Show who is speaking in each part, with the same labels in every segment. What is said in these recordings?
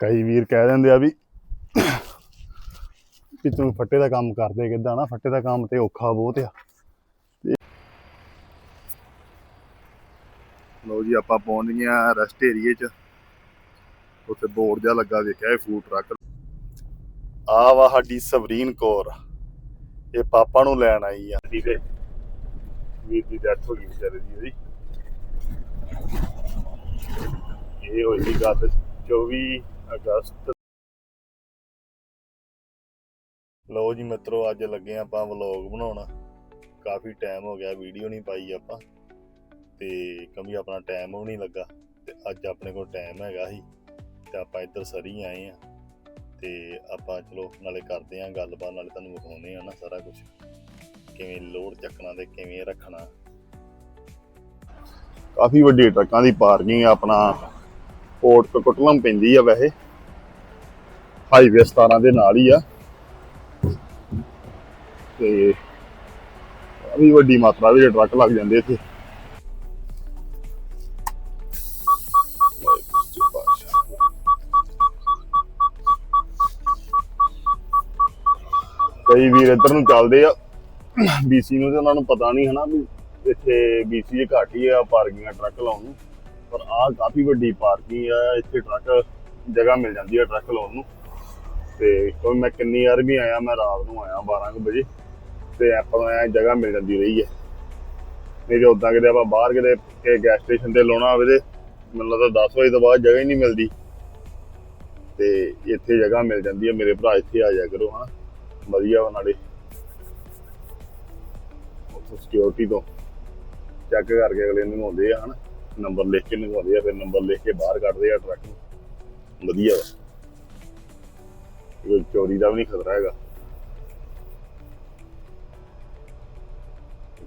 Speaker 1: ਕਈ ਵੀਰ ਕਹਿ ਦਿੰਦੇ ਆ ਵੀ ਵੀ ਤੂੰ ਫੱਟੇ ਦਾ ਕੰਮ ਕਰਦੇ ਕਿੱਦਾਂ ਨਾ, ਫੱਟੇ ਦਾ ਕੰਮ ਤੇ ਔਖਾ ਬਹੁਤ ਆ। ਲਓ ਜੀ, ਆਪਾਂ ਪਹੁੰਚ ਗਏ ਆ ਰੈਸਟ ਏਰੀਏ 'ਚ। ਉੱਥੇ ਬੋਰਡ ਜਿਹਾ ਲੱਗਾ ਵੇਖਿਆ, ਇਹ ਫੂਡ ਟਰੱਕ ਆ ਵਾ ਸਾਡੀ ਸਵਰੀਨ ਕੌਰ। ਇਹ ਪਾਪਾ ਨੂੰ ਲੈਣ ਆਈ ਆ। ਠੀਕ ਵੀਰ ਦੀ ਡੈਥ ਹੋ ਗਈ ਵਿਚਾਰੇ ਦੀ ਇਹਦੀ ਇਹ ਹੋਈ ਸੀ ਗੱਲ 24 ਅਗਸਤ ਲਓ ਜੀ ਮਿੱਤਰੋ, ਅੱਜ ਲੱਗੇ ਆਪਾਂ ਵਲੌਗ ਬਣਾਉਣਾ। ਕਾਫੀ ਟਾਈਮ ਹੋ ਗਿਆ ਵੀਡੀਓ ਨਹੀਂ ਪਾਈ ਆਪਾਂ। ਤੇ ਕਮੀ ਆਪਣਾ ਟਾਈਮ ਵੀ ਨਹੀਂ ਲੱਗਾ। ਤੇ ਅੱਜ ਆਪਣੇ ਕੋਲ ਟਾਈਮ ਹੈਗਾ ਸੀ। ਤੇ ਆਪਾਂ ਇੱਧਰ ਸਰੀ ਆਏ ਆ। ਤੇ ਆਪਾਂ ਚਲੋ ਨਾਲੇ ਕਰਦੇ ਆ ਗੱਲਬਾਤ, ਨਾਲੇ ਤੁਹਾਨੂੰ ਵਿਖਾਉਂਦੇ ਆ ਨਾ ਸਾਰਾ ਕੁਝ ਕਿਵੇਂ ਲੋਡ ਚੱਕਣਾ ਤੇ ਕਿਵੇਂ ਰੱਖਣਾ। ਕਾਫੀ ਵੱਡੀ ਟਰੱਕਾਂ ਦੀ ਪਾਰਕਿੰਗ ਆਪਣਾ। ਕੋਟ ਕਟਲਮ ਪੈਂਦੀ ਆ ਵੈਸੇ। ਹਾਈਵੇ 17 ਦੇ ਨਾਲ ਹੀ ਆ। ਤੇ ਕਾਫੀ ਵੱਡੀ ਮਾਤਰਾ ਵਿੱਚ ਟਰੱਕ ਲੱਗ ਜਾਂਦੇ ਇੱਥੇ। ਕਈ ਵੀਰ ਇੱਧਰ ਨੂੰ ਚੱਲਦੇ ਆ। ਬੀਸੀ ਨੂੰ ਤੇ ਉਹਨਾਂ ਨੂੰ ਪਤਾ ਨਹੀਂ ਹਨਾ ਵੀ ਇੱਥੇ ਬੀਸੀ ਚ ਘੱਟ ਹੀ ਆ ਪਾਰਕਿੰਗ ਟਰੱਕ ਲਾਉਣ ਨੂੰ। ਪਰ ਆਹ ਕਾਫੀ ਵੱਡੀ ਪਾਰਕਿੰਗ ਆ, ਇੱਥੇ ਟਰੱਕ ਜਗ੍ਹਾ ਮਿਲ ਜਾਂਦੀ ਆ ਟਰੱਕ ਲਾਉਣ ਨੂੰ। ਤੇ ਕਿਉਂਕਿ ਮੈਂ ਕਿੰਨੀ ਵਾਰ ਵੀ ਆਇਆ, ਮੈਂ ਰਾਤ ਨੂੰ ਆਇਆ 12 ਕੁ ਵਜੇ ਤੇ ਆਪਾਂ ਨੂੰ ਐਂ ਜਗ੍ਹਾ ਮਿਲ ਜਾਂਦੀ ਰਹੀ ਹੈ। ਨਹੀਂ ਤੇ ਉਦਾਂ ਕਿਤੇ ਆਪਾਂ ਬਾਹਰ ਕਿਤੇ ਕਿ ਗੈਸ ਸਟੇਸ਼ਨ ਤੇ ਲਾਉਣਾ ਹੋਵੇ ਤੇ ਮੈਨੂੰ ਲੱਗਦਾ 10 ਵਜੇ ਤੋਂ ਬਾਅਦ ਜਗ੍ਹਾ ਹੀ ਨਹੀਂ ਮਿਲਦੀ। ਤੇ ਇੱਥੇ ਜਗ੍ਹਾ ਮਿਲ ਜਾਂਦੀ ਹੈ, ਮੇਰੇ ਭਰਾ ਇੱਥੇ ਆ ਜਾਇਆ ਕਰੋ ਹਾਂ ਵਧੀਆ ਵਾ ਨਾਲੇ ਉੱਥੋਂ ਸਿਕਿਉਰਿਟੀ ਤੋਂ ਚੈੱਕ ਕਰਕੇ ਅਗਲੇ ਨੂੰ ਆਉਂਦੇ ਆ, ਹਨ। ਨੰਬਰ ਲਿਖ ਕੇ ਨਗਵਾਉਂਦੇ ਆ, ਫਿਰ ਨੰਬਰ ਲਿਖ ਕੇ ਬਾਹਰ ਕੱਢਦੇ ਆ ਟਰੱਕ ਨੂੰ। ਵਧੀਆ ਵਾ। ਕੋਈ ਚੋਰੀ ਦਾ ਵੀ ਨਹੀਂ ਖਤਰਾ ਹੈਗਾ।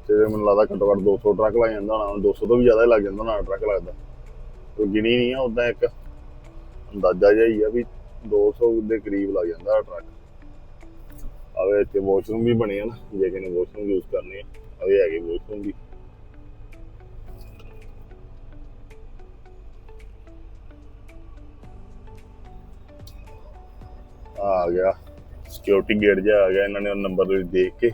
Speaker 1: ਤੇ ਮੈਨੂੰ ਲੱਗਦਾ ਘੱਟੋ ਘੱਟ 200 ਟਰੱਕ ਲੱਗ ਜਾਂਦਾ ਹੋਣਾ 200 ਤੋਂ ਵੀ ਜ਼ਿਆਦਾ ਲੱਗ ਜਾਂਦਾ ਹੋਣਾ ਟਰੱਕ ਲੱਗਦਾ। ਕੋਈ ਗਿਣੀ ਨਹੀਂ ਆ ਉਦਾਂ ਇੱਕ। ਅੰਦਾਜ਼ਾ ਜਿਹਾ ਹੀ ਆ ਵੀ 200 ਦੇ ਕਰੀਬ ਲੱਗ ਜਾਂਦਾ ਟਰੱਕ। ਆਵੇ ਇੱਥੇ ਵਾਸ਼ਰੂਮ ਵੀ ਬਣੇ ਆ ਨਾ, ਜੇ ਕਿਸੇ ਵਾਸ਼ਰੂਮ ਯੂਜ਼ ਕਰਨੇ ਆ ਆਵੇ ਹੈਗੇ ਵਾਸ਼ਰੂਮ ਵੀ। ਆ ਗਿਆ। ਸਿਕਿਉਰਿਟੀ ਗੇਟ ਜਿਹਾ ਆ ਗਿਆ, ਇਹਨਾਂ ਨੇ ਉਹ ਨੰਬਰ ਦੇਖ ਕੇ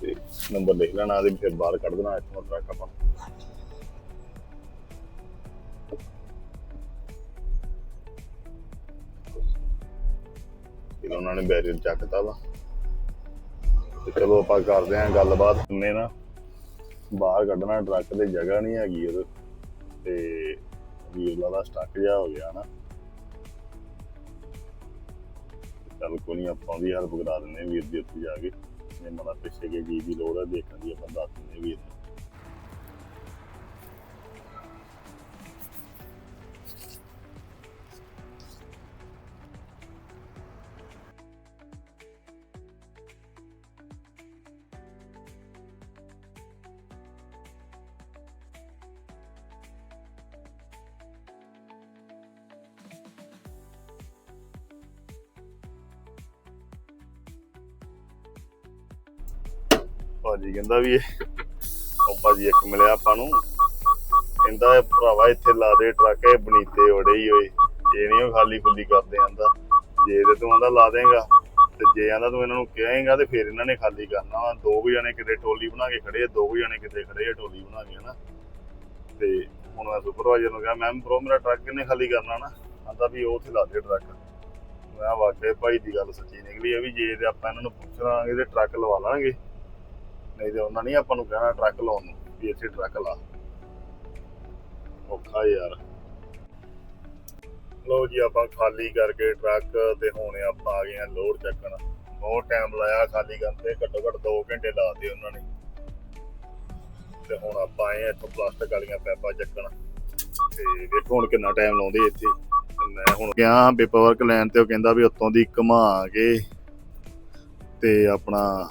Speaker 1: ਤੇ ਨੰਬਰ ਲਿਖ ਲੈਣਾ ਤੇ ਫਿਰ ਬਾਹਰ ਕੱਢ ਦੇਣਾ ਇੱਥੋਂ ਟਰੱਕ ਆਪਾਂ। ਫਿਰ ਉਹਨਾਂ ਨੇ ਬੈਰੀਅਰ ਚੱਕਤਾ ਵਾ। ਤੇ ਚਲੋ ਆਪਾਂ ਕਰਦੇ ਆਂ ਗੱਲਬਾਤ। ਨੇ ਨਾ ਬਾਹਰ ਕੱਢਣਾ ਟਰੱਕ ਤੇ ਜਗ੍ਹਾ ਨਹੀਂ ਹੈਗੀ ਉਹਦੇ। ਤੇ ਵੀਰਲਾ ਦਾ ਸਟੱਕ ਜਾ ਹੋ ਗਿਆ ਨਾ। ਚੱਲ ਕੋਈ ਨਹੀਂ ਆਪਾਂ ਵੀ ਹੈਲਪ ਕਰਾ ਦਿੰਦੇ ਹਾਂ ਵੀਰ ਦੀ ਉੱਥੇ ਜਾ ਕੇ। ਨੇ ਮਾੜਾ ਪਿੱਛੇ ਕੇ ਜੀ ਦੀ ਲੋੜ ਹੈ, ਦੇਖਣ ਦੀ ਆਪਾਂ ਦੱਸ ਦਿੰਦੇ ਵੀਰ ਨੂੰ ਭਾਜੀ ਕਹਿੰਦਾ ਵੀ ਇਹ ਉਹ ਭਾਜੀ ਇੱਕ ਮਿਲਿਆ ਆਪਾਂ ਨੂੰ। ਕਹਿੰਦਾ ਇਹ ਭਰਾਵਾ ਇੱਥੇ ਲਾ ਦੇ ਟਰੱਕ, ਇਹ ਬਨੀਤੇ ਵੜੇ ਹੀ ਹੋਏ। ਇਹ ਨਹੀਂ ਉਹ ਖਾਲੀ ਖੁੱਲੀ ਕਰਦੇ ਆਂਦਾ। ਜੇ ਤੇ ਤੂੰ ਆਂਦਾ ਲਾ ਦੇਗਾ। ਤੇ ਜੇ ਆਂਦਾ ਤੂੰ ਇਹਨਾਂ ਨੂੰ ਕਹੇਗਾ ਤੇ ਫਿਰ ਇਹਨਾਂ ਨੇ ਖਾਲੀ ਕਰਨਾ ਵਾ। ਦੋ ਕੁ ਜਣੇ ਕਿਤੇ ਟੋਲੀ ਬਣਾ ਕੇ ਖੜੇ ਆ, ਦੋ ਕੁ ਜਣੇ ਕਿਤੇ ਖੜੇ ਆ ਟੋਲੀ ਬਣਾ ਕੇ ਹਨਾ। ਤੇ ਹੁਣ ਮੈਂ ਸੁਪਰਵਾਈਜ਼ਰ ਨੂੰ ਕਿਹਾ ਮੈਮ ਪ੍ਰੋ ਮੇਰਾ ਟਰੱਕ ਕਿੰਨੇ ਖਾਲੀ ਕਰਨਾ ਨਾ। ਆਂਦਾ ਵੀ ਉਹ ਤੇ ਲਾ ਦੇ ਟਰੱਕ। ਮੈਂ ਵਾਕਿਆ ਵਾਕਈ ਭਾਈ ਦੀ ਗੱਲ ਸੱਚੀ ਨਿਕਲੀ ਆ ਵੀ ਜੇ ਤੇ ਆਪਾਂ ਇਹਨਾਂ ਨੂੰ ਪੁੱਛ ਲਾਂਗੇ ਤੇ ਟਰੱਕ ਲਵਾ ਲਾਂਗੇ। ਨਹੀਂ ਤੇ ਉਹਨਾਂ ਨਹੀਂ ਆਪਾਂ ਨੂੰ ਕਹਿਣਾ ਟਰੱਕ ਲਾਉਣ ਨੂੰ ਵੀ ਇੱਥੇ ਟਰੱਕ ਲਾ। ਔਖਾ ਯਾਰ। ਲੋ ਜੀ, ਆਪਾਂ ਖਾਲੀ ਕਰਕੇ ਟਰੱਕ ਤੇ ਹੁਣ ਆਪਾਂ ਆ ਗਏ ਆ ਲੋਡ ਚੱਕਣ। ਬਹੁਤ ਟਾਈਮ ਲਾਇਆ ਖਾਲੀ ਕਰਨ ਤੇ, ਘੱਟੋ ਘੱਟ 2 ਘੰਟੇ ਲਾਤੇ ਉਹਨਾਂ ਨੇ। ਤੇ ਹੁਣ ਆਪਾਂ ਆਏ ਇੱਥੋਂ ਪਲਾਸਟਿਕ ਵਾਲੀਆਂ ਪੈਪਾਂ ਚੱਕਣ। ਤੇ ਵੇਖੋ ਹੁਣ ਕਿੰਨਾ ਟਾਈਮ ਲਾਉਂਦੇ ਇੱਥੇ। ਮੈਂ ਹੁਣ ਗਿਆ ਪੇਪਰ ਵਰਕ ਲੈਣ ਤੇ ਉਹ ਕਹਿੰਦਾ ਵੀ ਉੱਤੋਂ ਦੀ ਘੁਮਾ ਕੇ ਤੇ ਆਪਣਾ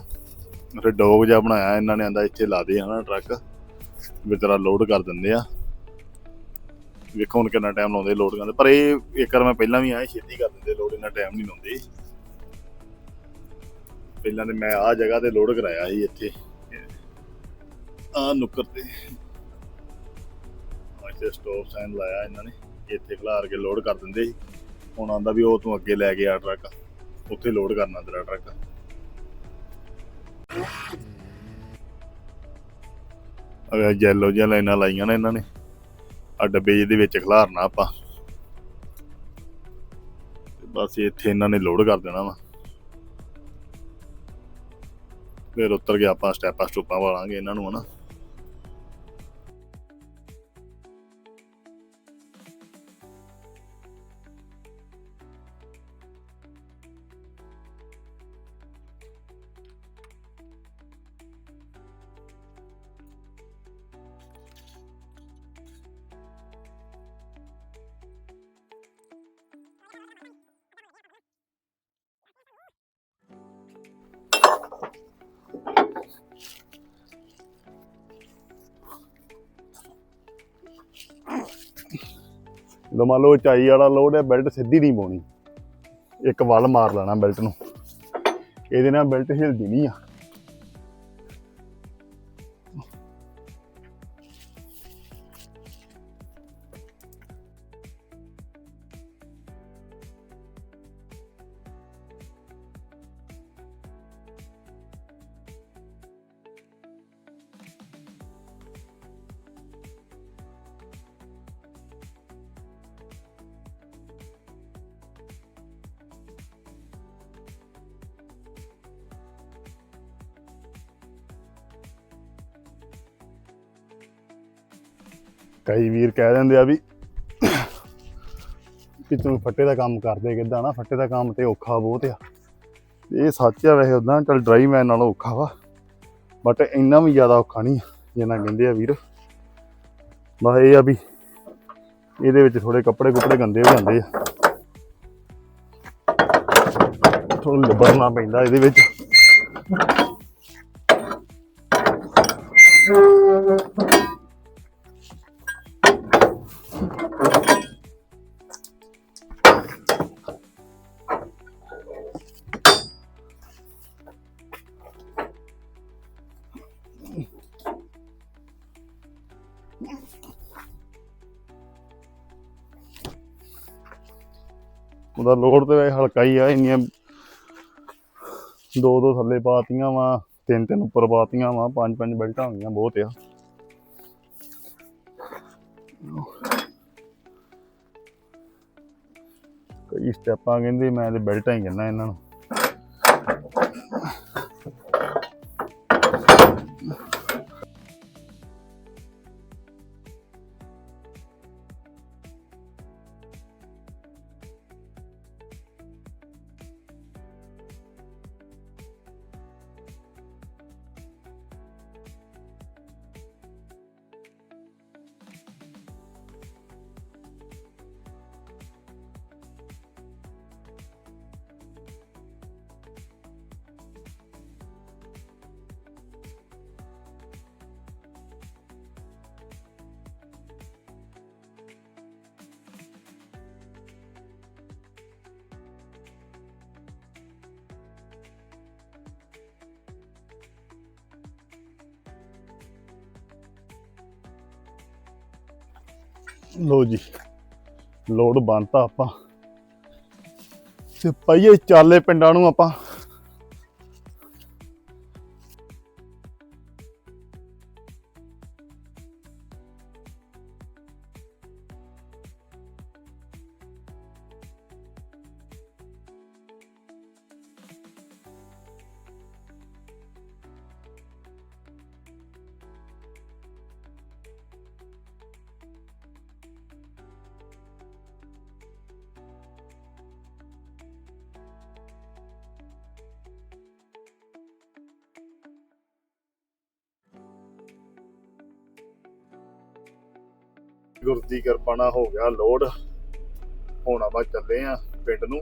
Speaker 1: ਫਿਰ ਡੌਗ ਜਿਹਾ ਬਣਾਇਆ, ਇਹਨਾਂ ਨੇ ਆਂਦਾ ਇੱਥੇ ਲਾ ਦੇ ਹਨਾ ਟਰੱਕ, ਵੀ ਤੇਰਾ ਲੋਡ ਕਰ ਦਿੰਦੇ ਆ। ਵੇਖੋ ਹੁਣ ਕਿੰਨਾ ਟਾਈਮ ਲਾਉਂਦੇ ਲੋਡ ਕਰਦੇ, ਪਰ ਇਹ ਇੱਕ ਵਾਰ ਮੈਂ ਪਹਿਲਾਂ ਵੀ ਆਇਆ ਛੇਤੀ ਕਰ ਦਿੰਦੇ ਲੋਡ ਇੰਨਾ ਟਾਈਮ ਨਹੀਂ ਲਾਉਂਦੇ। ਪਹਿਲਾਂ ਤੇ ਮੈਂ ਆਹ ਜਗ੍ਹਾ ਤੇ ਲੋਡ ਕਰਾਇਆ ਸੀ ਇੱਥੇ। ਆ ਨੁੱਕਰ ਤੇ। ਇੱਥੇ ਸਟੋਪ ਸਾਈਨ ਲਾਇਆ ਇਹਨਾਂ ਨੇ ਇੱਥੇ ਖਲਾਰ ਕੇ ਲੋਡ ਕਰ ਦਿੰਦੇ ਸੀ। ਹੁਣ ਆਂਦਾ ਵੀ ਉਹ ਤੂੰ ਅੱਗੇ ਲੈ ਕੇ ਆ ਟਰੱਕ, ਉੱਥੇ ਲੋਡ ਕਰਨਾ ਤੇਰਾ ਟਰੱਕ। ਅਗਰ ਜੈਲੋ ਜਿਹੀਆਂ ਲਾਈਨਾਂ ਲਾਈਆਂ ਨਾ ਇਹਨਾਂ ਨੇ। ਆ ਡੱਬੇ ਜਿਹਦੇ ਵਿੱਚ ਖਿਲਾਰਨਾ ਆਪਾਂ। ਬਸ ਇੱਥੇ ਇਹਨਾਂ ਨੇ ਲੋਡ ਕਰ ਦੇਣਾ ਵਾ। ਫਿਰ ਉੱਤਰ ਕੇ ਆਪਾਂ ਸਟੈਪਾਂ ਸਟੂਪਾਂ ਵਾਲਾਂਗੇ ਇਹਨਾਂ ਨੂੰ ਹਨਾ। ਜਦੋਂ ਮੰਨ ਲਓ ਉਚਾਈ ਵਾਲਾ ਲੋਡ ਹੈ ਬੈਲਟ ਸਿੱਧੀ ਨਹੀਂ ਪਾਉਣੀ। ਇੱਕ ਵੱਲ ਮਾਰ ਲੈਣਾ ਬੈਲਟ ਨੂੰ। ਇਹਦੇ ਨਾਲ ਬੈਲਟ ਹਿਲਦੀ ਨਹੀਂ ਆ। ਕਈ ਵੀਰ ਕਹਿ ਦਿੰਦੇ ਆ ਵੀ ਕਿ ਤੂੰ ਫੱਟੇ ਦਾ ਕੰਮ ਕਰਦੇ ਕਿੱਦਾਂ ਨਾ, ਫੱਟੇ ਦਾ ਕੰਮ ਤੇ ਔਖਾ ਬਹੁਤ ਆ। ਇਹ ਸੱਚ ਆ ਵੈਸੇ ਉਦਾਂ ਚਲ ਡਰਾਈ ਮੈਨ ਨਾਲੋਂ ਔਖਾ ਵਾ ਬਟ ਇੰਨਾ ਵੀ ਜ਼ਿਆਦਾ ਔਖਾ ਨਹੀਂ ਜਿੰਨਾ ਕਹਿੰਦੇ ਆ ਵੀਰ। ਬਸ ਇਹ ਆ ਵੀ ਇਹਦੇ ਵਿੱਚ ਥੋੜੇ ਕੱਪੜੇ ਕੁਪੜੇ ਗੰਦੇ ਹੋ ਜਾਂਦੇ ਆ। ਥੋੜਾ ਲਿਬੜਨਾ ਪੈਂਦਾ ਇਹਦੇ ਵਿੱਚ। ਉਹਦਾ ਲੋਡ ਤੇ ਵੈਸੇ ਹਲਕਾ ਹੀ ਆ, ਇੰਨੀਆਂ ਦੋ ਦੋ ਥੱਲੇ ਪਾਤੀਆਂ ਵਾ, ਤਿੰਨ ਤਿੰਨ ਉੱਪਰ ਪਾਤੀਆਂ ਵਾ, ਪੰਜ ਪੰਜ ਬੈਲਟਾਂ ਹੋ ਗਈਆਂ ਬਹੁਤ ਆ। ਕਈ ਸਟੈਪਾਂ ਕਹਿੰਦੇ, ਮੈਂ ਤੇ ਬੈਲਟਾਂ ਹੀ ਕਹਿੰਦਾ ਇਹਨਾਂ ਨੂੰ। ਲੋ ਜੀ ਲੋਡ ਬੰਨਤਾ ਆਪਾਂ। ਤੇ ਪਈਏ ਚਾਲੇ ਪਿੰਡਾਂ ਨੂੰ ਆਪਾਂ ਗੁਰੂ ਦੀ ਕਿਰਪਾ ਨਾਲ ਹੋ ਗਿਆ ਲੋਡ ਹੁਣ ਆਪਾਂ ਚੱਲੇ ਆ ਪਿੰਡ ਨੂੰ।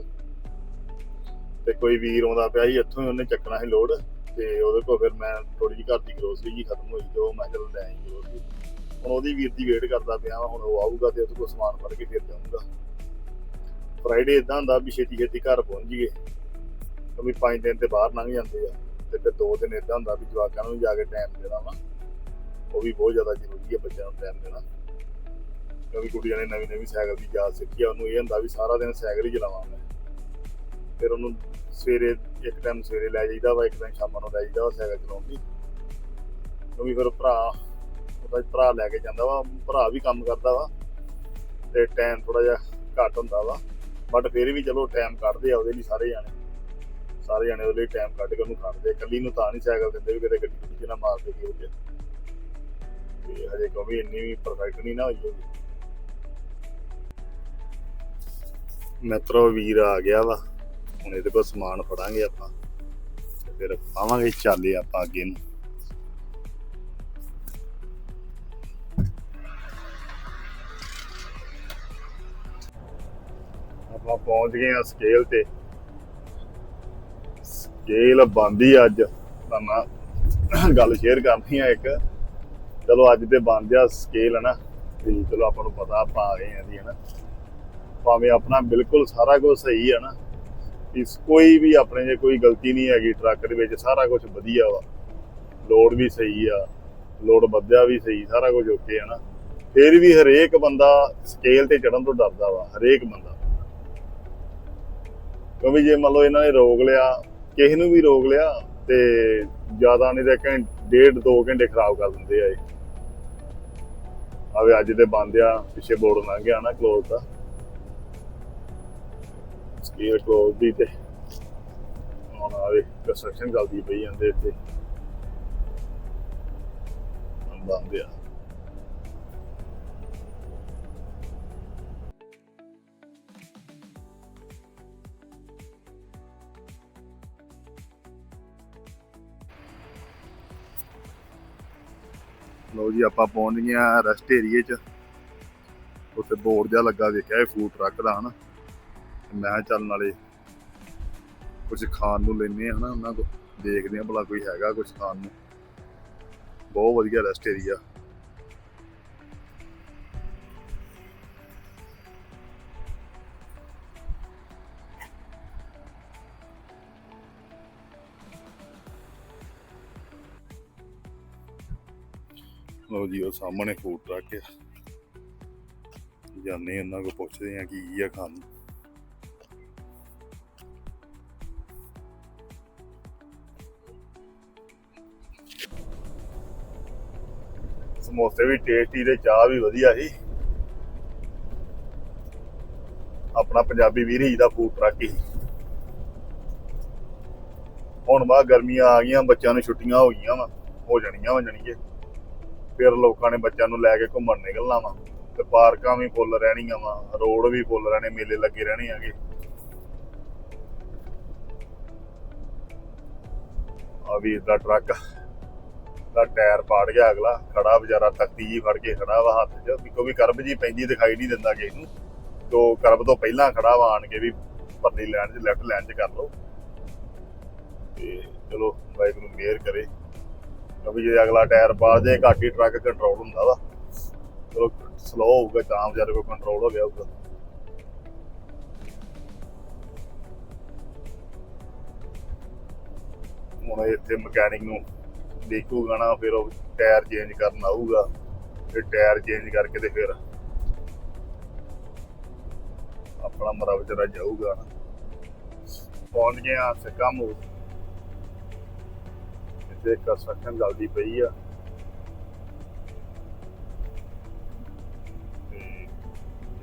Speaker 1: ਤੇ ਕੋਈ ਵੀਰ ਆਉਂਦਾ ਪਿਆ ਸੀ ਇੱਥੋਂ ਹੀ ਉਹਨੇ ਚੱਕਣਾ ਸੀ ਲੋਡ ਤੇ ਉਹਦੇ ਕੋਲ ਫਿਰ ਮੈਂ ਥੋੜੀ ਜਿਹੀ ਘਰ ਦੀ ਗਰੋਸਰੀ ਜੀ ਖਤਮ ਹੋਈ ਤੇ ਉਹ ਮੈਂ ਚਲ ਲੈ ਆਈ ਗਰੋਸਰੀ ਹੁਣ ਉਹਦੀ ਵੀਰ ਦੀ ਵੇਟ ਕਰਦਾ ਪਿਆ ਵਾਂ, ਹੁਣ ਉਹ ਆਊਗਾ ਤੇ ਉਹਦੇ ਕੋਲ ਸਮਾਨ ਫੜ ਕੇ ਫਿਰ ਜਾਊਂਗਾ। ਫਰਾਈਡੇ ਇਦਾਂ ਹੁੰਦਾ ਵੀ ਛੇਤੀ ਛੇਤੀ ਘਰ ਪਹੁੰਚ ਜੀਏ ਕਿਉਂਕਿ ਪੰਜ ਦਿਨ ਤੇ ਬਾਹਰ ਲੰਘ ਜਾਂਦੇ ਆ। ਤੇ ਫਿਰ ਦੋ ਦਿਨ ਇਦਾਂ ਹੁੰਦਾ ਵੀ ਜਵਾਕਾਂ ਨੂੰ ਵੀ ਜਾ ਕੇ ਟਾਈਮ ਦੇਣਾ ਵਾ। ਉਹ ਵੀ ਬਹੁਤ ਜ਼ਿਆਦਾ ਜ਼ਰੂਰੀ ਹੈ ਬੱਚਿਆਂ ਨੂੰ ਟਾਈਮ ਦੇਣਾ। ਕਿਉਂਕਿ ਕੁੜੀਆਂ ਨੇ ਨਵੀਂ ਨਵੀਂ ਸਾਈਕਲ ਦੀ ਜਾਚ ਸਿੱਖੀ ਆ, ਉਹਨੂੰ ਇਹ ਹੁੰਦਾ ਵੀ ਸਾਰਾ ਦਿਨ ਸਾਈਕਲ ਹੀ ਚਲਾਵਾਂ ਮੈਂ। ਫਿਰ ਉਹਨੂੰ ਸਵੇਰੇ, ਇੱਕ ਟਾਈਮ ਸਵੇਰੇ ਲੈ ਜਾਈਦਾ ਵਾ, ਇੱਕ ਟਾਈਮ ਸ਼ਾਮਾਂ ਨੂੰ ਲੈ ਜਾਈਦਾ ਵਾ ਸਾਈਕਲ ਚਲਾਉਣ ਦੀ। ਕਿਉਂਕਿ ਫਿਰ ਭਰਾ, ਉਹਦਾ ਭਰਾ ਲੈ ਕੇ ਜਾਂਦਾ ਵਾ, ਭਰਾ ਵੀ ਕੰਮ ਕਰਦਾ ਵਾ ਤੇ ਟਾਈਮ ਥੋੜਾ ਜਿਹਾ ਘੱਟ ਹੁੰਦਾ ਵਾ। ਬਟ ਫਿਰ ਵੀ ਚਲੋ ਟਾਈਮ ਕੱਢਦੇ ਆ, ਉਹਦੇ ਲਈ ਸਾਰੇ ਜਾਣੇ। ਸਾਰੇ ਜਾਣੇ ਉਹਦੇ ਲਈ ਟਾਈਮ ਕੱਢ ਕੇ ਉਹਨੂੰ ਖੜਦੇ ਇਕੱਲੀ ਨੂੰ ਤਾਂ ਨਹੀਂ ਸਾਈਕਲ ਦਿੰਦੇ ਵੀ ਕਿਤੇ ਗੱਡੀ ਗੁੱਡੀ ਨਾ ਮਾਰ ਦੇ ਕੇ ਉਹਦੇ ਹਜੇ ਕਿਉਂਕਿ ਇੰਨੀ ਵੀ ਪਰਫੈਕਟ ਨਹੀਂ ਨਾ ਹੋਈ ਹੋਈ ਮਿੱਤਰੋ ਵੀਰ ਆ ਗਿਆ ਵਾ। ਹੁਣ ਇਹਦੇ ਕੋਲ ਸਮਾਨ ਫੜਾਂਗੇ ਆਪਾਂ। ਤੇ ਫਿਰ ਪਾਵਾਂਗੇ ਚਾਲੇ ਆਪਾਂ ਅੱਗੇ ਨੂੰ। ਆਪਾਂ ਪਹੁੰਚ ਗਏ ਆ ਸਕੇਲ ਤੇ। ਸਕੇਲ ਬੰਦੀ ਅੱਜ। ਤਾਂ ਮੈਂ ਗੱਲ ਸ਼ੇਅਰ ਕਰਨੀ ਆ ਇੱਕ। ਚਲੋ ਅੱਜ ਤੇ ਬੰਦ ਆ ਸਕੇਲ ਹੈ ਨਾ ਤੇ ਚਲੋ ਆਪਾਂ ਨੂੰ ਪਤਾ, ਆਪਾਂ ਆ ਗਏ ਆ ਦੀ ਹੈ ਨਾ ਭਾਵੇਂ ਆਪਣਾ ਬਿਲਕੁਲ ਸਾਰਾ ਕੁਝ ਸਹੀ ਹੈ ਨਾ ਇਸ ਕੋਈ ਵੀ ਆਪਣੇ ਜੇ ਕੋਈ ਗਲਤੀ ਨਹੀਂ ਹੈਗੀ ਟਰੱਕ ਦੇ ਵਿੱਚ, ਸਾਰਾ ਕੁਝ ਵਧੀਆ ਵਾ। ਲੋਡ ਵੀ ਸਹੀ ਆ ਲੋਡ ਵੱਧਿਆ ਵੀ ਸਹੀ, ਸਾਰਾ ਕੁਝ ਓਕੇ ਹੈ ਨਾ। ਫਿਰ ਵੀ ਹਰੇਕ ਬੰਦਾ ਸਕੇਲ ਤੇ ਚੜਨ ਤੋਂ ਡਰਦਾ ਵਾ, ਹਰੇਕ ਬੰਦਾ। ਕਿਉਂਕਿ ਜੇ ਮੰਨ ਲਓ ਇਹਨਾਂ ਨੇ ਰੋਕ ਲਿਆ, ਕਿਸੇ ਨੂੰ ਵੀ ਰੋਕ ਲਿਆ, ਤੇ ਜ਼ਿਆਦਾ ਨਹੀਂ ਤਾਂ ਘੰਟੇ, ਡੇਢ ਦੋ ਘੰਟੇ ਖਰਾਬ ਕਰ ਦਿੰਦੇ ਆ ਇਹ। ਆਵੇ ਅੱਜ ਤੇ ਬੰਦ ਆ, ਪਿੱਛੇ ਬੋਰਡ ਲੰਘ ਗਿਆ ਨਾ ਕਲੋਜ਼ ਦਾ। ਸਕੇਲ ਕਲੋਜ਼ ਦੀ ਤੇ ਹੁਣ ਆਵੇ ਕੰਸਟਰਕਸ਼ਨ ਚੱਲਦੀ ਪਈ ਜਾਂਦੇ ਇੱਥੇ। ਬੰਦ ਆ। ਲੋ ਜੀ, ਆਪਾਂ ਪਹੁੰਚ ਗਏ ਆ ਰੈਸਟ ਏਰੀਏ 'ਚ। ਉੱਥੇ ਬੋਰਡ ਜਿਹਾ ਲੱਗਾ ਵੇਖਿਆ, ਇਹ ਫੂਡ ਟਰੱਕ ਦਾ, ਹਨਾ। ਮੈਂ ਕਿਹਾ ਚੱਲ ਨਾਲੇ ਕੁਝ ਖਾਣ ਨੂੰ ਲੈਨੇ ਆ ਹਨਾ, ਉਹਨਾਂ ਕੋ ਦੇਖਦੇ ਆ ਭਲਾ ਕੋਈ ਹੈਗਾ ਕੁਝ ਖਾਣ ਨੂੰ। ਬਹੁਤ ਵਧੀਆ ਰੈਸਟ ਏਰੀਆ ਲੋ ਜੀ, ਉਹ ਸਾਹਮਣੇ ਫੂਡ ਟਰੱਕ ਆ। ਜਾਂਦੇ ਉਹਨਾਂ ਕੋ ਪੁੱਛਦੇ ਆ ਕੀ ਕੀ ਆ ਖਾਣ ਨੂੰ। ਸਮੋਸੇ ਵੀ ਟੇਸਟੀ ਤੇ ਚਾਹ ਵੀ ਵਧੀਆ ਸੀ। ਆਪਣਾ ਪੰਜਾਬੀ ਵੀਰ ਹੀ ਦਾ ਫੂਡ ਟਰੱਕ ਹੀ। ਹੁਣ ਬਾ ਗਰਮੀਆਂ ਆ ਗਈਆਂ, ਬੱਚਿਆਂ ਨੂੰ ਛੁੱਟੀਆਂ ਹੋ ਗਈਆਂ ਵਾ, ਹੋ ਜਾਣੀਆਂ ਹੋ ਜਾਣੀਆਂ ਫਿਰ ਲੋਕਾਂ ਨੇ ਬੱਚਿਆਂ ਨੂੰ ਲੈ ਕੇ ਘੁੰਮਣ ਨਿਕਲਣਾ ਵਾ ਤੇ ਪਾਰਕਾਂ ਵੀ ਫੁੱਲ ਰਹਿਣੀਆਂ ਵਾ, ਰੋਡ ਵੀ ਫੁੱਲ ਰਹਿਣੇ, ਮੇਲੇ ਲੱਗੇ ਰਹਿਣੇ ਆਗੇ। ਆ ਵੀ ਦਾ ਟਰੱਕ ਦਾ ਟਾਇਰ ਪਾੜ ਗਿਆ ਅਗਲਾ, ਖੜਾ ਵਿਚਾਰਾ ਤਖਤੀ ਜੀ ਫੜ ਕੇ ਖੜਾ ਵਾ ਹੱਥ 'ਚ, ਵੀ ਕੋਈ ਕਰਬ ਜੀ ਪੈਂਦੀ ਦਿਖਾਈ ਨਹੀਂ ਦਿੰਦਾ ਕਿਸੇ ਨੂੰ। ਤੋ ਕਰਬ ਤੋਂ ਪਹਿਲਾਂ ਖੜਾ ਵਾ, ਆਣ ਕੇ ਵੀ ਪਰਲੀ ਲਾਈਨ 'ਚ ਲੈਫਟ ਲਾਈਨ 'ਚ ਕਰ ਲਓ। ਤੇ ਚਲੋ ਬਾਈਕ ਨੂੰ ਮੇਅਰ ਕਰੇ। ਕਿਉਂਕਿ ਜੇ ਅਗਲਾ ਟਾਇਰ ਪਾੜ ਦੇ, ਘੱਟ ਹੀ ਟਰੱਕ ਕੰਟਰੋਲ ਹੁੰਦਾ ਵਾ। ਚਲੋ ਸਲੋ ਹੋਊਗਾ ਤਾਂ ਵਿਚਾਰੇ ਕੋ ਕੰਟਰੋਲ ਹੋ ਗਿਆ ਹੋਊਗਾ। ਹੁਣ ਇੱਥੇ ਮਕੈਨਿਕ ਨੂੰ ਦੇਖੂਗਾ ਨਾ, ਫਿਰ ਉਹ ਟਾਇਰ ਚੇਂਜ ਕਰਨ ਆਊਗਾ। ਫਿਰ ਟਾਇਰ ਚੇਂਜ ਕਰਕੇ ਤੇ ਫਿਰ ਆਪਣਾ ਮਰਾ ਵਿਚਾਰਾ ਜਾਊਗਾ ਪਹੁੰਚ ਗਏ ਆ ਸਕਾਮੂ ਇੱਥੇ ਕੰਸਟਰਕਸ਼ਨ ਚੱਲਦੀ ਪਈ ਆ। ਤੇ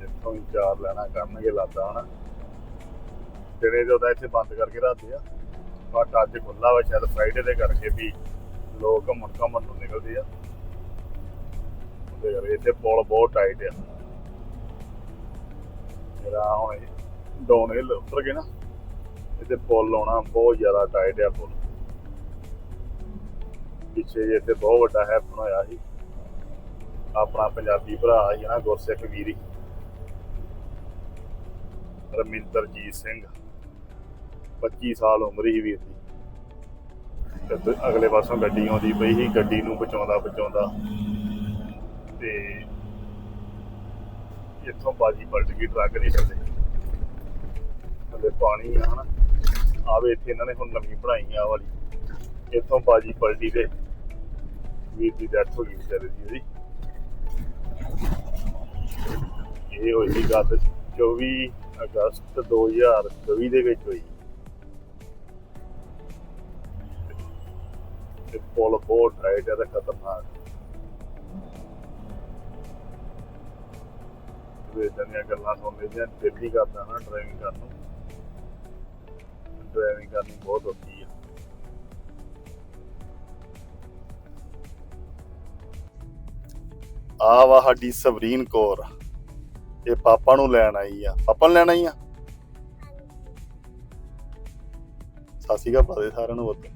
Speaker 1: ਇੱਥੋਂ ਹੀ ਚਾਰ ਲੈਣਾ ਕਰਨਗੇ ਲਾਦਾ ਹਨਾ। ਜਿਹੜੇ ਜਦੋਂ ਇੱਥੇ ਬੰਦ ਕਰਕੇ ਰੱਖਦੇ ਆ ਬਟ ਅੱਜ ਖੁੱਲਾ ਵਾ, ਸ਼ਾਇਦ ਫਰਾਈਡੇ ਦੇ ਕਰਕੇ ਵੀ। ਲੋਕ ਘੁੰਮਣ ਘੁੰਮਣ ਨੂੰ ਨਿਕਲਦੇ ਆ। ਉਹਦੇ ਕਰਕੇ ਇੱਥੇ ਪੁਲ ਬਹੁਤ ਟਾਈਟ ਆ। ਜਿਹੜਾ ਹੁਣ ਡਾਊਨ ਹਿੱਲ ਉੱਤਰ ਗਏ ਨਾ ਇੱਥੇ ਪੁਲ ਲਾਉਣਾ ਬਹੁਤ ਜ਼ਿਆਦਾ ਟਾਈਟ ਆ ਪੁਲ। ਪਿੱਛੇ ਜੇ ਇੱਥੇ ਬਹੁਤ ਵੱਡਾ ਹੈਪਨ ਹੋਇਆ ਸੀ, ਆਪਣਾ ਪੰਜਾਬੀ ਭਰਾ ਸੀ ਨਾ ਗੁਰਸਿੱਖ ਵੀਰੀ, ਰਮਿੰਦਰਜੀਤ ਸਿੰਘ। 25 ਸਾਲ ਉਮਰ ਹੀ ਵੀਰ ਦੀ। ਤੇ ਦ- ਅਗਲੇ ਪਾਸੋਂ ਗੱਡੀ ਆਉਂਦੀ ਪਈ ਸੀ, ਗੱਡੀ ਨੂੰ ਬਚਾਉਂਦਾ ਬਚਾਉਂਦਾ। ਤੇ ਇੱਥੋਂ ਬਾਜੀ ਪਲਟ ਗਈ, ਟਰੱਕ ਦੀ ਥੱਲੇ। ਥੱਲੇ ਪਾਣੀ ਆ, ਹਨਾ। ਆਵੇ ਇੱਥੇ ਇਹਨਾਂ ਨੇ ਹੁਣ ਨਵੀਂ ਬਣਾਈ ਆ ਆਹ ਵਾਲੀ। ਇੱਥੋਂ ਬਾਜੀ ਪਲਟੀ ਤੇ ਵੀਰ ਦੀ ਡੈਥ ਹੋ ਗਈ ਵਿਚਾਰੇ ਦੀ ਉਹਦੀ। ਇਹ ਹੋਈ ਸੀ ਗੱਲ 24 ਅਗਸਤ 2024 ਦੇ ਵਿੱਚ ਹੋਈ। ਤੇ ਪੁਲ ਬਹੁਤ ਟਾਈਟ ਹੈ ਤੇ ਖਤਰਨਾਕ। ਵੇ ਦੀਆਂ ਗੱਲਾਂ ਸੁਣ ਲਈਆਂ ਦਿਲ ਹੀ ਕਰਦਾ ਨਾ ਡਰਾਈਵਿੰਗ ਕਰਨ ਨੂੰ। ਡਰਾਈਵਿੰਗ ਕਰਨੀ ਬਹੁਤ ਔਖੀ ਹੈ ਆ ਵਾ ਸਾਡੀ ਸਵਰੀਨ ਕੌਰ ਇਹ ਪਾਪਾ ਨੂੰ ਲੈਣ ਆਈ ਆ। ਪਾਪਾ ਨੂੰ ਲੈਣ ਆਈ ਆ? ਸਾਸੀ ਕਾ ਬਾਦੇ ਸਾਰਿਆਂ ਨੂੰ ਬੱਤ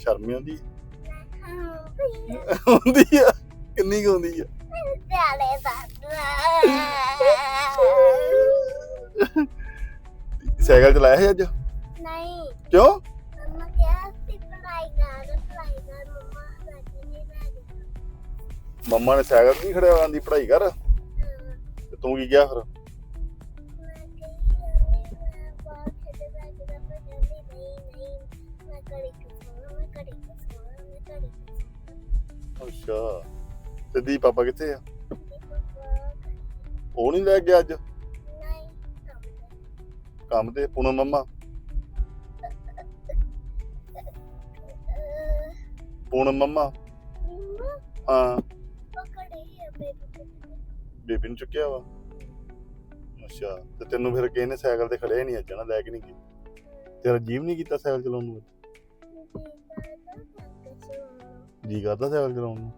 Speaker 1: ਸ਼ਰਮ ਨੀ ਆਉਂਦੀ ਹੁੰਦੀ ਆ। ਕਿੰਨੀ ਕੁ ਹੁੰਦੀ ਆ?
Speaker 2: ਪਿਆਲੇ ਦਾਦਾ।
Speaker 1: ਸਾਈਕਲ ਚਲਾਇਆ ਸੀ ਅੱਜ?
Speaker 2: ਨਹੀਂ।
Speaker 1: ਕਿਉਂ?
Speaker 2: ਮੰਮਾ ਕਿਹਾ ਸੀ ਪੜਾਈ ਕਰ ਪੜਾਈ ਕਰ ਮੰਮਾ ਸਾਡੀ ਨਹੀਂ ਲੈ
Speaker 1: ਮੰਮਾ ਨੇ ਸਾਈਕਲ ਨਹੀਂ ਖੜਿਆ ਆਂਦੀ ਪੜ੍ਹਾਈ ਕਰ। ਤੇ ਤੂੰ ਕੀ ਕਿਹਾ ਫਿਰ?
Speaker 2: ਮੈਂ ਕਹੀ ਮੈਂ ਬਾਹਰ ਖੇਡੇ ਬੈਠ ਕੇ ਪਰ ਕਹਿੰਦੀ
Speaker 1: ਅੱਛਾ। ਤੇ ਦੀ ਪਾਪਾ ਕਿੱਥੇ ਆ?
Speaker 2: ਪਾਪਾ
Speaker 1: ਉਹ ਨਹੀਂ ਲੈ ਗਿਆ ਅੱਜ?
Speaker 2: ਨਹੀਂ ਕੰਮ
Speaker 1: ਕੰਮ ਤੇ ਪੂਨਮ ਮੰਮਾ। ਪੂਨਮ ਮੰਮਾ।
Speaker 2: ਮੰਮਾ
Speaker 1: ਹਾਂ।
Speaker 2: ਪਕੜੀ ਹੈ ਬੇਬੀ
Speaker 1: ਬੇਬੀ ਨੂੰ ਚੁੱਕਿਆ ਵਾ। ਅੱਛਾ। ਤੇ ਤੈਨੂੰ ਫਿਰ ਕਿਸੇ ਨੇ ਸਾਈਕਲ ਤੇ ਖੜਿਆ ਨਹੀਂ ਅੱਜ ਨਾ ਲੈ ਕੇ ਨਹੀਂ ਗਈ ਤੇਰਾ ਜੀਵ ਨਹੀਂ ਕੀਤਾ ਸਾਈਕਲ ਚਲਾਉਣ ਨੂੰ ਜੀ ਕਰਦਾ ਸਾਈਕਲ ਚਲਾਉਣ ਨੂੰ?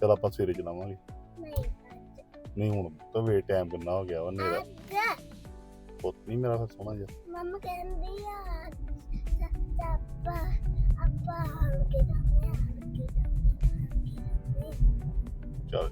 Speaker 1: ਚਲ ਆਪਾਂ ਸਵੇਰੇ ਚਲਾਵਾਂਗੇ।
Speaker 2: ਨਹੀਂ
Speaker 1: ਨਹੀਂ ਹੁਣ ਤਾਂ ਵੇ ਟਾਈਮ ਕਿੰਨਾ ਹੋ ਗਿਆ ਵਾ ਨੇਰਾ
Speaker 2: ਅੱਜ
Speaker 1: ਪੁੱਤ ਨਹੀਂ ਮੇਰਾ ਫਿਰ ਸੋਹਣਾ ਜਿਹਾ।
Speaker 2: ਮੰਮਾ ਕਹਿੰਦੀ ਆ ਆਪਾਂ ਆਪਾਂ ਹਣ ਕੇ ਜਾਂਦੇ ਕੇ ਕੇ ਆ।
Speaker 1: ਚੱਲ